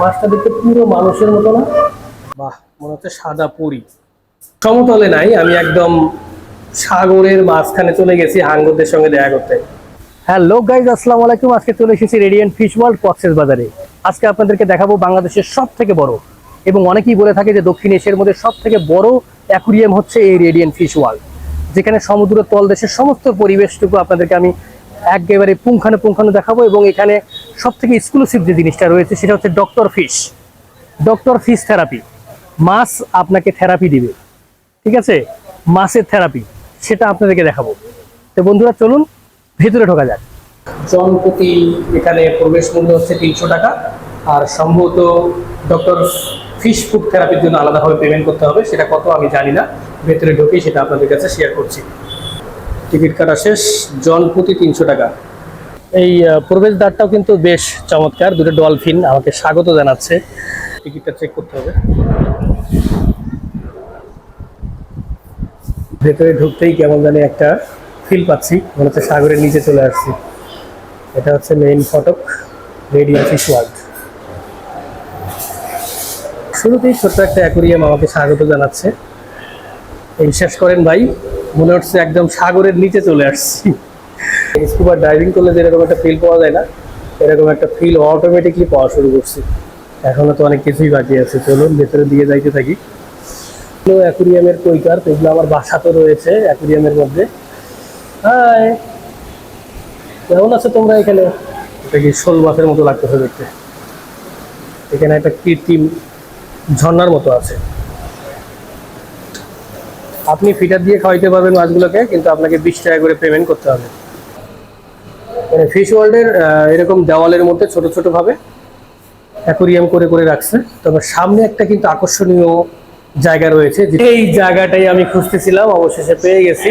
মাছটা দেখতে পুরো মানুষের মতো না? বাহ, মনে হচ্ছে সাদা পুরি। সমতলে নাই, আমি একদম সাগরের মাঝখানে চলে গেছি হাঙ্গরদের সঙ্গে দেখা করতে। হ্যালো গাইজ আসসালামু আলাইকুম। আজকে চলে এসেছি রেডিয়েন্ট ফিশ ওয়ার্ল্ড কক্সেস বাজারে। আজকে আপনাদেরকে দেখাবো বাংলাদেশের সব থেকে বড় এবং অনেকেই বলে থাকে যে দক্ষিণ এশিয়ার মধ্যে সব থেকে বড় অ্যাকুরিয়াম হচ্ছে এই রেডিয়ান ফিশ ওয়ার্ল্ড যেখানে সমুদ্র তলদেশের সমস্ত পরিবেশটুকু আপনাদেরকে আমি একেবারে পুঙ্খানো পুঙ্খানো দেখাবো এবং এখানে সব থেকে এক্সক্লুসিভ যে জিনিসটা রয়েছে সেটা হচ্ছে doctor fish doctor fish therapy মাছ আপনাকে থেরাপি দিবে। ঠিক আছে? মাছের থেরাপি সেটা আপনাদেরকে দেখাবো। তো বন্ধুরা, চলুন ভেতরে ঢোকা যাক। জন প্রতি এখানে প্রবেশ মূল্য হচ্ছে তিনশো টাকা। আর সম্ভবত ডক্টর ফিশ ফুড থেরাপির জন্য আলাদাভাবে পেমেন্ট করতে হবে। সেটা কত আমি জানি না। ভেতরে ঢুকেই সেটা আপনাদের কাছে শেয়ার করছি। টিকিট কাটা শেষ। জন প্রতি তিনশো টাকা। এই প্রবেশদ্বারটাও কিন্তু বেশ চমৎকার। দুটো ডলফিন আমাকে স্বাগত জানাচ্ছে। টিকিটটা চেক করতে হবে। ভেতরে ঢুকতেই কেমন জানি একটা ফিল পাচ্ছি। মনে হচ্ছে সাগরের নিচে চলে আসছি। এটা হচ্ছে মেইন ফটক রেডিয়াম ফিশ ওয়ার্ল্ড শুরুতেই ছোট্ট একটা অ্যাকুরিয়াম আমাকে স্বাগত জানাচ্ছে। এই, বিশ্বাস করেন ভাই, মনে হচ্ছে একদম সাগরের নিচে চলে আসছি। স্কুবার ড্রাইভিং করলে যেরকম একটা ফিল পাওয়া যায় না, এরকম একটা ফিল অটোমেটিকলি পাওয়া শুরু করছি। এখনও তো অনেক কিছুই বাকি আছে, চলুন ভেতরে দিয়ে যাইতে থাকি। অ্যাকুরিয়ামের কৈকার, এগুলো আমার বাসা তো রয়েছে অ্যাকুরিয়ামের মধ্যে। হাই কেমন আছো তোমরা এখানে? এটা কি শোল মাছের মতো লাগতেছে দেখতে। এখানে একটা কৃত্রিম ঝর্ণার মতো আছে। আপনি ফিটার দিয়ে খাওয়াইতে পারবেন মাছগুলোকে, কিন্তু আপনাকে বিশ টাকা করে পেমেন্ট করতে হবে। ফিশ ওয়ার্ল্ডের এরকম দেওয়ালের মধ্যে ছোট ছোট ভাবে অ্যাকুরিয়াম করে করে রাখছে। তবে সামনে একটা কিন্তু আকর্ষণীয় জায়গা রয়েছে। এই জায়গাটাই আমি খুঁজতেছিলাম, অবশেষে পেয়ে গেছি।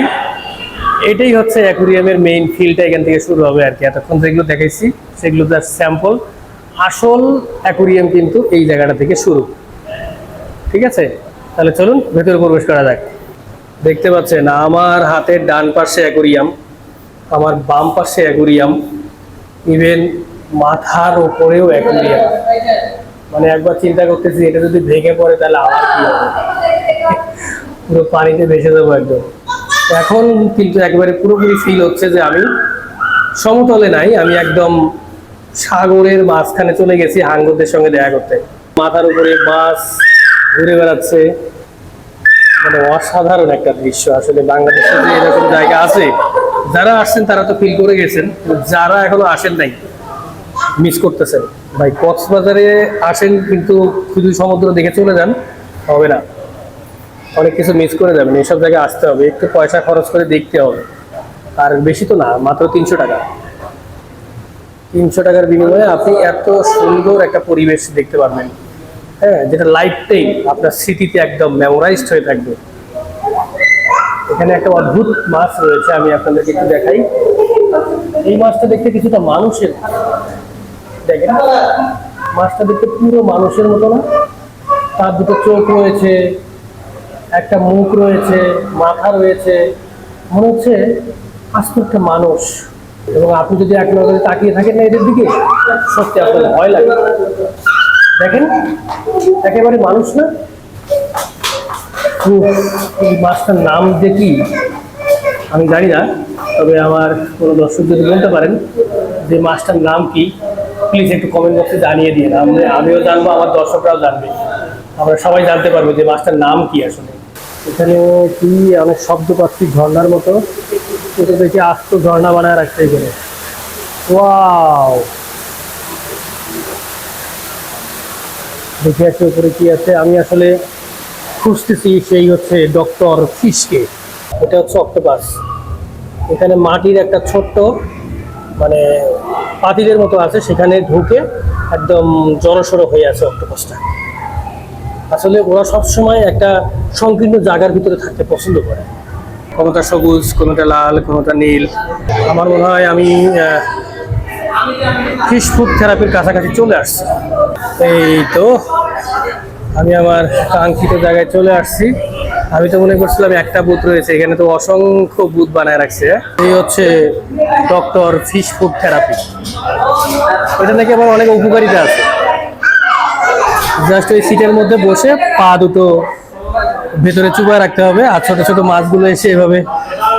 এটাই হচ্ছে অ্যাকুরিয়ামের মেইন ফিল্ডটা এখান থেকে শুরু হবে আর কি। এতক্ষণ যেগুলো দেখাইছি, সেগুলো জাস্ট স্যাম্পল আসল অ্যাকুরিয়াম কিন্তু এই জায়গাটা থেকে শুরু। ঠিক আছে? তাহলে চলুন, ভেতরে প্রবেশ করা যাক। দেখতে পাচ্ছেন, আমার হাতের ডান পাশে অ্যাকুরিয়াম আমার বাম পাশে অ্যাকুরিয়াম ইভেন মাথার ওপরেও অ্যাকুরিয়াম মানে একবার চিন্তা করতেছি, এটা যদি ভেঙে পড়ে তাহলে আমার কি হবে? পুরো পানিতে ভেসে যাব একদম। এখন কিন্তু একবারে পুরোপুরি ফিল হচ্ছে যে আমি সমতলে নাই, আমি একদম সাগরের মাঝখানে চলে গেছি হাঙ্গরদের সঙ্গে দেখা করতে। মাথার উপরে মাছ ঘুরে বেড়াচ্ছে। মানে অসাধারণ একটা দৃশ্য। আসলে বাংলাদেশে যে এরকম জায়গা আছে যারা আসছেন, তারা তো ফিল করে গেছেন যারা এখনও আসেন নাই মিস করতেছেন ভাই, কক্সবাজারে আসেন, কিন্তু শুধু সমুদ্র দেখে চলে যান, হবে না। অনেক কিছু মিস করে যাবেন এসব জায়গায় আসতে হবে। একটু পয়সা খরচ করে দেখতে হবে। আর বেশি তো না, মাত্র তিনশো টাকা। তিনশো টাকার বিনিময়ে আপনি এত সুন্দর একটা পরিবেশ দেখতে পারবেন। হ্যাঁ যেটা লাইফ টাইম আপনার স্মৃতিতে একদম মেমোরাইজড হয়ে থাকবে। এখানে একটা অদ্ভুত মাছ রয়েছে, আমি আপনাদেরকে একটু দেখাই। এই মাছটা দেখতে কিছুটা মানুষের। দেখেন, মাছটা দেখতে পুরো মানুষের মতো না। তার দুটো চোখ রয়েছে, একটা মুখ রয়েছে, মাথা রয়েছে। মনে হচ্ছে আস্ত একটা মানুষ। এবং আপনি যদি এক নজরে তাকিয়ে থাকেন না এদের দিকে, সত্যি আপনার ভয় লাগে। দেখেন, একেবারে মানুষ না। মাছটার নাম যে কি আমি জানি না, তবে আমার কোনো দর্শক যদি বলতে পারেন যে মাছটার নাম কি প্লিজ একটু কমেন্ট বক্সে জানিয়ে দিন। আমি আমিও জানব, আমার দর্শকরাও জানবে। আমরা সবাই জানতে পারব যে মাছটার নাম কি আসলে। এখানে কি, অনেক শব্দ পাচ্ছি ঝর্ণার মতো। এটা দেখি আস্ত ঝর্ণা বানায় রাখতে এখানে ওয়াও! দেখে আছে উপরে কি আছে। আমি আসলে খুঁজতেছি সেই হচ্ছে ডক্টর ফিশকে। এটা হচ্ছে অক্টোপাস। এখানে মাটির একটা ছোট্ট মানে পাতিলের মতো আছে সেখানে ঢুকে একদম জড়সড়ো হয়ে আছে অক্টোপাসটা। আসলে ওরা সবসময় একটা সংকীর্ণ জায়গার ভিতরে থাকতে পছন্দ করে। কোনোটা সবুজ কোনোটা লাল কোনোটা নীল। আমার মনে হয় আমি ফিশ ফুড থেরাপির কাছাকাছি চলে আসছি। এই তো আমি আমার কাঙ্ক্ষিত জায়গায় চলে আসছি। আমি তো মনে করছিলাম একটা বুথ রয়েছে, এখানে তো অসংখ্য বুথ বানায় রাখছে। এই হচ্ছে ডক্টর ফিশ ফুড থেরাপি। এটা নাকি আবার অনেক উপকারিতা আছে। জাস্ট ওই সিটের মধ্যে বসে পা দুটো ভেতরে চুপায় রাখতে হবে, আর ছোটো ছোটো মাছগুলো এসে এভাবে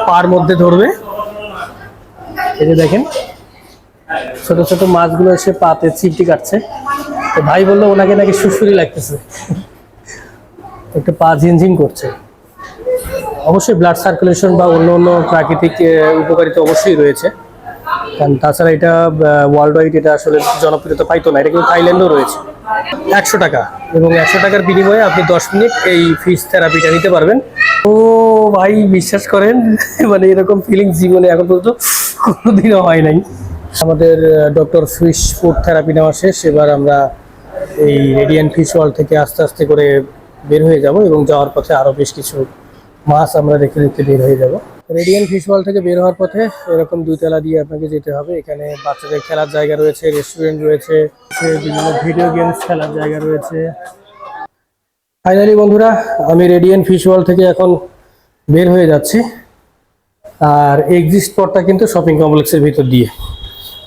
পার মধ্যে ধরবে। যে দেখেন, ছোট ছোট মাছগুলো এসে পাতে চিমটি কাটছে। তো ভাই বলল ওনাকে নাকি সুসুরি লাগতেছে। একটু পা ঝিনঝিন করছে। অবশ্যই ব্লাড সার্কুলেশন বা অন্য অন্য প্রাকৃতিক উপকারিতা অবশ্যই রয়েছে। কারণ তাছাড়া এটা ওয়ার্ল্ড ওয়াইড এটা আসলে জনপ্রিয়তা পাইতো না। এটা কিন্তু থাইল্যান্ডেও রয়েছে। একশো টাকা এবং একশো টাকার বিনিময়ে আপনি দশ মিনিট এই ফিস থেরাপিটা নিতে পারবেন। ও ভাই, বিশ্বাস করেন? মানে এরকম ফিলিং জীবনে এখন পর্যন্ত কোনোদিনও হয় নাই। আমাদের ডক্টর ফিশ ফুড থেরাপি নেওয়া শেষ। এবার আমরা এই রেডিয়ান ফিশ ওয়ার্ল্ড থেকে আস্তে আস্তে করে বের হয়ে যাব এবং যাওয়ার পথে আরও বেশ কিছু মাছ আমরা দেখতে দেখতে বের হয়ে যাব। রেডিয়ান ফিশ ওয়ার্ল্ড থেকে বের হওয়ার পথে এরকম দুইতলা দিয়ে আপনাকে যেতে হবে। এখানে বাচ্চাদের খেলার জায়গা রয়েছে রেস্টুরেন্ট রয়েছে বিভিন্ন ভিডিও গেমস খেলার জায়গা রয়েছে। ফাইনালি বন্ধুরা, আমি রেডিয়ান ফিশ ওয়ার্ল্ড থেকে এখন বের হয়ে যাচ্ছি। আর এক্সিট স্পটটা কিন্তু শপিং কমপ্লেক্সের ভিতর দিয়ে।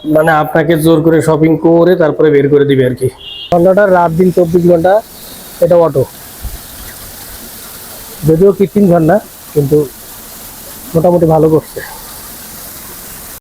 মানে আপনাকে জোর করে শপিং করে তারপরে বের করে দিবে আর কি। ঘন্টাটা রাত দিন চব্বিশ ঘণ্টা, এটা অটো যদিও কৃত্রিম ঝর্ণা, কিন্তু মোটামুটি ভালো করছে।